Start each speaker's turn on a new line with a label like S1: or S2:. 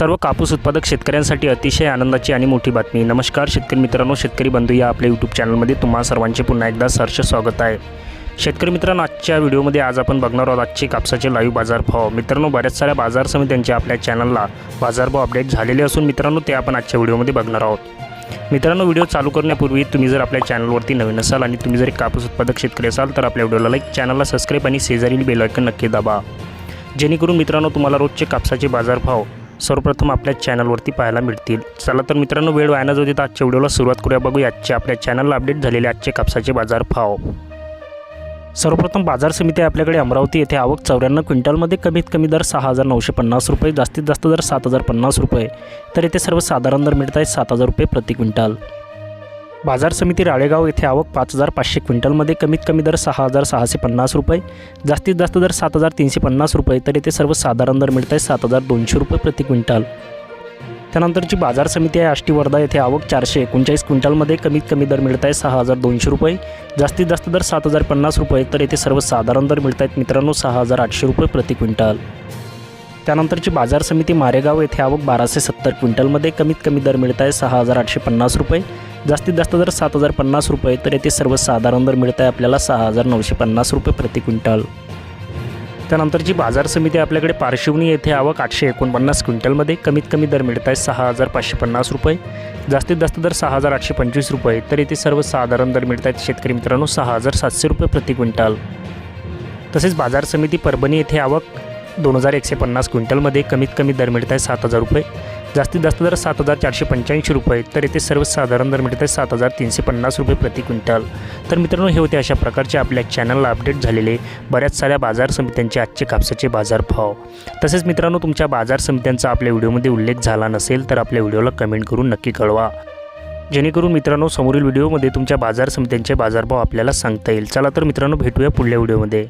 S1: सर्व कापूस उत्पादक शेतकऱ्यांसाठी अतिशय आनंदाची आणि मोठी बातमी. नमस्कार शेतकरी मित्रांनो शेतकरी बंधू या आपल्या यूट्यूब चॅनलमध्ये तुम्हा सर्वांचे पुन्हा एकदा सहर्ष स्वागत आहे. शेतकरी मित्रांनो आजच्या व्हिडिओमध्ये आज आपण बघणार आहोत आजचे कापसाचे लाईव्ह बाजारभाव. मित्रांनो बऱ्याच साऱ्या बाजार समित्यांचे आपल्या चॅनलला बाजारभाव अपडेट झालेले असून मित्रांनो ते आपण आजच्या व्हिडिओमध्ये बघणार आहोत. मित्रांनो व्हिडिओ चालू करण्यापूर्वी तुम्ही जर आपल्या चॅनलवरती नवीन असाल आणि तुम्ही जर एक कापूस उत्पादक शेतकरी असाल तर आपल्या व्हिडिओला लाईक चॅनलला सबस्क्राईब आणि शेजारील बेलायकन नक्की दाबा. जेणेकरून मित्रांनो तुम्हाला रोजचे कापसाचे बाजारभाव सर्वप्रथम आपल्या चॅनलवरती पाहायला मिळतील. चला तर मित्रांनो वेळ वाया न जाऊ देता आजच्या व्हिडिओला सुरुवात करूया. बघू आजच्या आपल्या चॅनलला अपडेट झालेले आजचे कापसाचे बाजार भाव. सर्वप्रथम बाजार समिती आपल्याकडे अमरावती येथे आवक चौऱ्याण्णव क्विंटलमध्ये कमीत कमी दर सहा हजार नऊशे पन्नास रुपये जास्तीत जास्त दर सात हजार पन्नास रुपये. तर येथे सर्वसाधारण दर मिळत आहेत सात हजार रुपये प्रति क्विंटल. बाजार समिती राळेगाव येथे आवक पाच हजार पाचशे क्विंटलमध्ये कमीत कमी दर सहा हजार सहाशे पन्नास रुपये जास्तीत जास्त दर सात हजार तीनशे पन्नास रुपये तर येथे सर्वसाधारण दर मिळत आहे सात हजार दोनशे रुपये प्रति क्विंटल. त्यानंतरची बाजार समिती आहे आष्टी वर्धा येथे आवक चारशे एकोणचाळीस क्विंटलमध्ये कमीत कमी दर मिळत आहे सहा हजार दोनशे रुपये जास्तीत जास्त दर सात हजार पन्नास रुपये तर येथे सर्वसाधारण दर मिळत आहेत मित्रांनो सहा हजार आठशे रुपये प्रति क्विंटल. त्यानंतरची बाजार समिती मारेगाव येथे आवक बाराशे सत्तर क्विंटलमध्ये कमीत कमी दर मिळत आहे सहा हजार आठशे पन्नास रुपये. जास्तीत जास्त दर सात हजार पन्नास रुपये तर येथे सर्वसाधारण दर मिळत आहे आपल्याला सहा हजार नऊशे पन्नास रुपये प्रति क्विंटल. त्यानंतरची बाजार समिती आपल्याकडे पार्श्वनी येथे आवक आठशे एकोणपन्नास क्विंटलमध्ये कमीत कमी दर मिळत आहे सहा हजार पाचशे पन्नास रुपये. जास्तीत जास्त दर सहा हजार आठशे पंचवीस रुपये तर येथे सर्वसाधारण दर मिळत आहेत शेतकरी मित्रांनो सहा हजार सातशे रुपये प्रति क्विंटल. तसेच बाजार समिती परभणी येथे आवक दोन हजार एकशे पन्नास क्विंटलमध्ये कमीत कमी दर मिळत आहे सात हजार रुपये. जास्तीत जास्त दर सात हजार चारशे पंच्याऐंशी रुपये तर येथे सर्वसाधारण दर मिळत आहे सात हजार तीनशे पन्नास रुपये प्रति क्विंटल. तर मित्रांनो हे होते अशा प्रकारचे आपल्या चॅनलला अपडेट झालेले बऱ्याच साऱ्या बाजार समित्यांचे आजचे कापसाचे बाजारभाव. तसेच मित्रांनो तुमच्या बाजार समित्यांचा आपल्या व्हिडिओमध्ये उल्लेख झाला नसेल तर आपल्या व्हिडिओला कमेंट करून नक्की कळवा. जेणेकरून मित्रांनो समोरील व्हिडिओमध्ये तुमच्या बाजार समित्यांचे बाजारभाव आपल्याला सांगता येईल. चला तर मित्रांनो भेटूया पुढल्या व्हिडिओमध्ये.